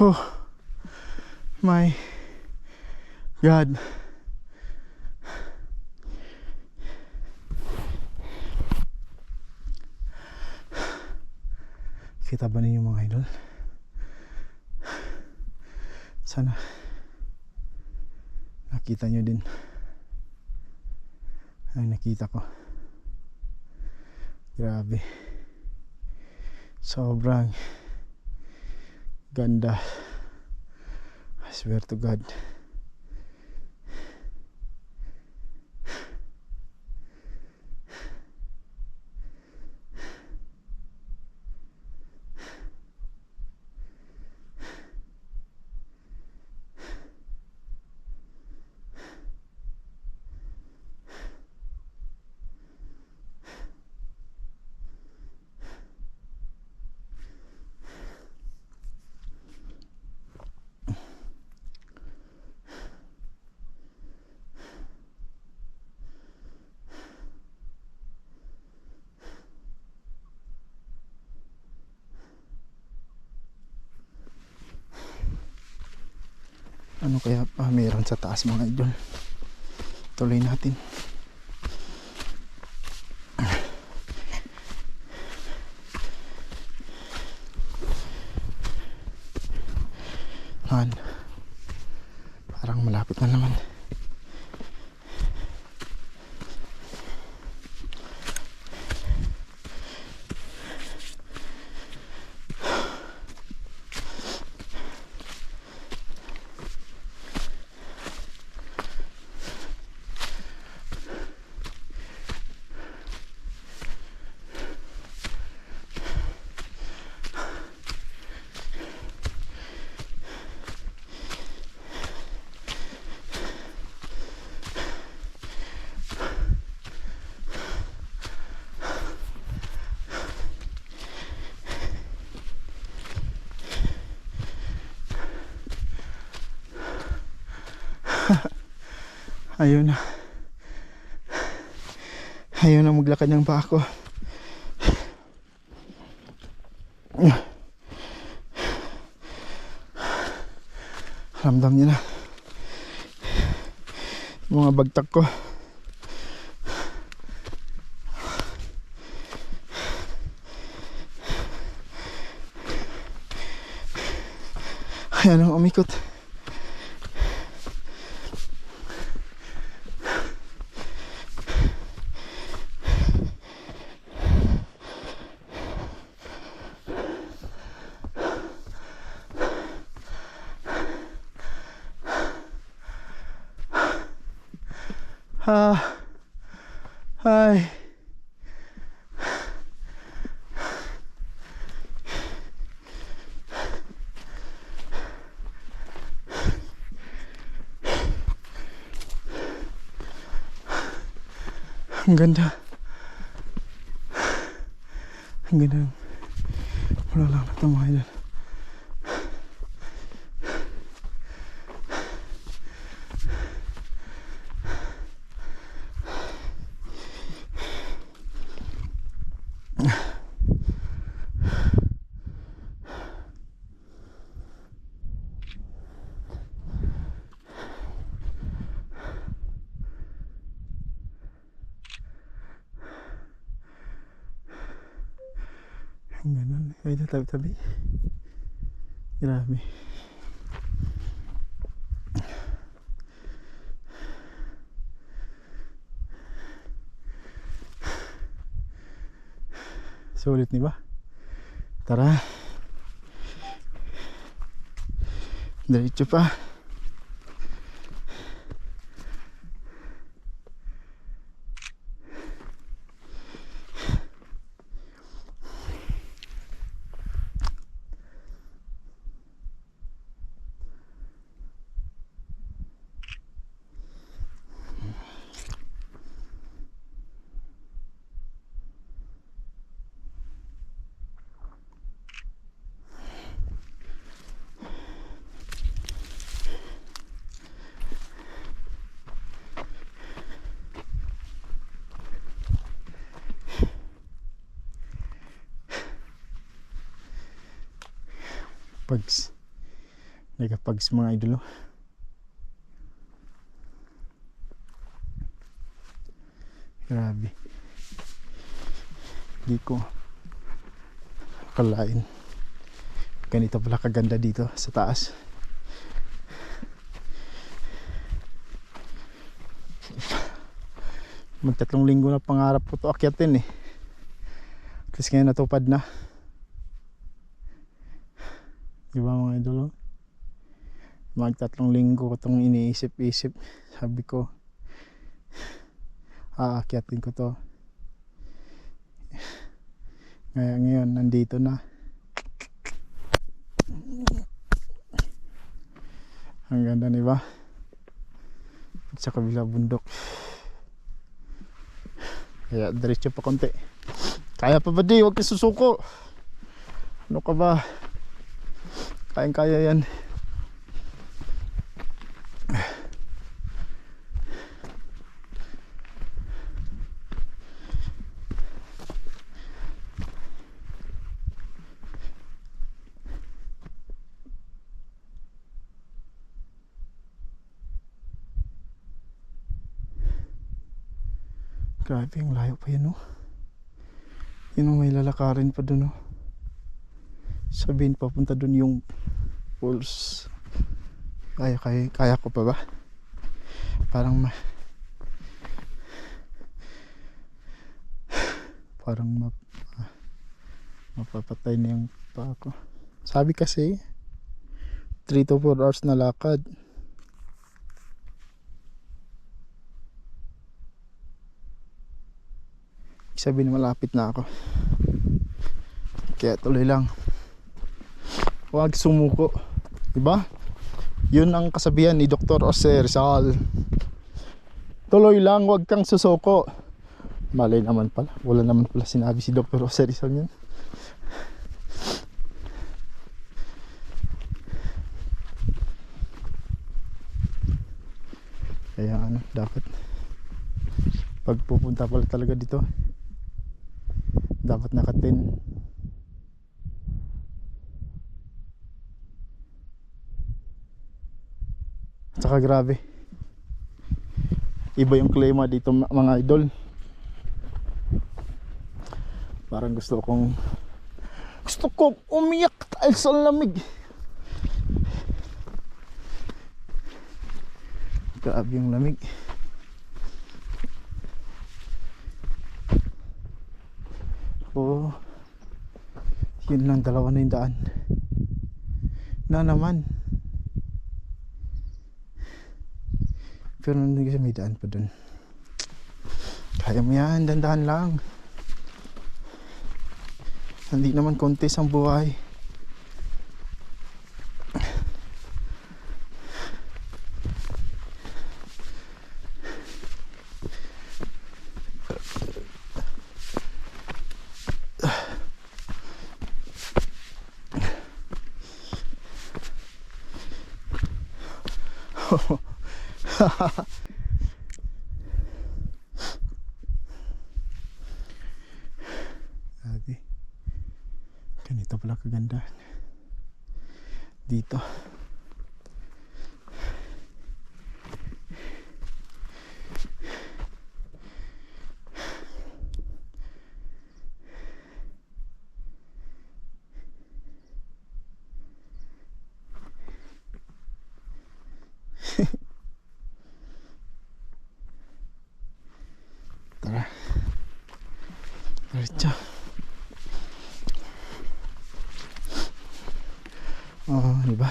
Oh my God. Kita ba ninyo mga idol? Sana nakita nyo din ang nakita ko. Grabe. Sobrang ganda. I swear to God. Ano kaya pa meron sa taas mga idol? Tuloy natin. Han. Parang malapit na naman. Ayaw na. Ayaw na maglakad ng pa ako. Ramdam niya na. Mga bagtak ko. Ayaw nang umikot. Ay. Ang ganda. Ang ganda. Wala lang na ito rồi idol. Ang ganun. Ay, tabi-tabi. Grabe. Sulit ni ba? Tara. Diretso pa. Pags. Nagapags mga idolo. Grabe. Hindi ko akalain. Ganito pala kaganda dito sa taas. Magtatlong linggo na pangarap ko to akyatin eh. At least ngayon natupad na. Di ba mga idolo? Magtatlong linggo ko itong iniisip-isip. Sabi ko, aakyatin ko to. Ngayon, ngayon nandito na. Ang ganda, di ba? Sa kabila bundok. Kaya diretso pa konti. Kaya pa ba di? Huwag ka susuko. Ano ka ba? Kayang kaya yan. Grabe, ang layo pa yun, oh. Yun, oh, may lalakarin pa dun, oh. Sabihin, papunta dun yung pools. Kaya, kaya, kaya ko pa ba? Parang ma... Parang ma... ah, mapapatay na yung pa ako. Sabi kasi, 3 to 4 hours na lakad. sabihin malapit na ako kaya tuloy lang huwag sumuko. Diba? Yun ang kasabihan ni Dr. Jose Rizal. Tuloy lang huwag kang susuko. Malay naman pala. Wala naman pala sinabi si Dr. Jose Rizal yan kaya ano dapat pag pupunta pala talaga dito dapat naka-10 Tsaka grabe Iba yung klima dito mga idol Parang gusto kong Gusto kong umiyak dahil sa lamig Grabe yung lamig Oo. Yun lang dalawa na yung daan. Na naman. Pero nandun kasi may daan pa dun. Kaya mo yan, dandahan lang. Hindi naman kontes ang buhay. Grabe. Ganito pala kaganda. Dito. Tara. Diretso. Oo, di ba?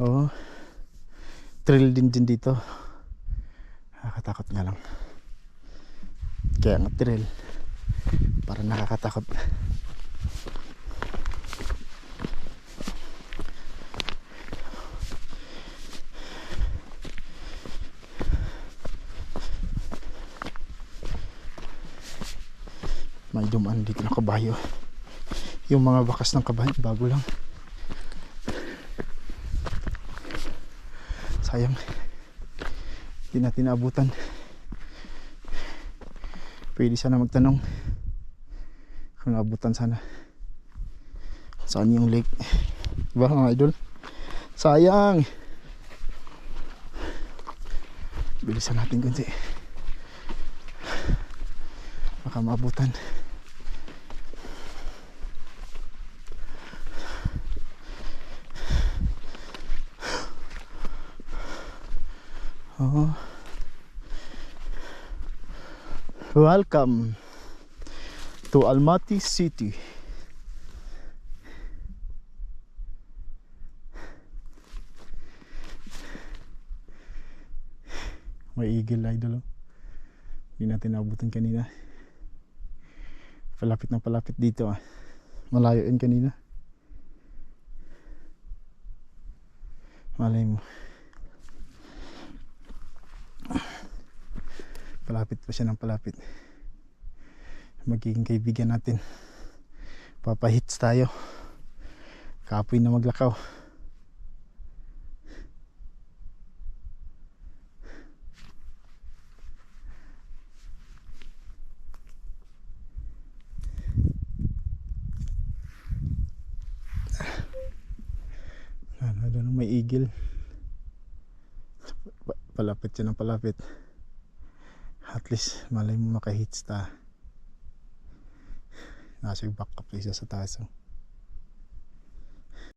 Oo. Thrill din din dito. Nakakatakot nga lang. Kaya nga thrill. Para nakakatakot. May dumaan dito na kabayo. Yung mga bakas ng kabayo, bago lang. Sayang. Hindi natin naabutan. Pwede sana magtanong. Kung naabutan sana. Saan yung lake? Diba mga idol? Sayang. Bilisan natin kunti. Baka maabutan. Welcome to Almaty City. May eagle idol oh. Hindi natin nabutan kanina. Palapit na palapit dito ah. Malayo yun kanina. Malay mo. Palapit pa siya ng palapit. Magiging kaibigan natin. Papahits tayo. Kapoy na maglakaw. Ano, ano, may eagle. Pa- palapit siya ng palapit. At least, malay mo makahits ta. Nasa yung backup isa sa taas. Oh.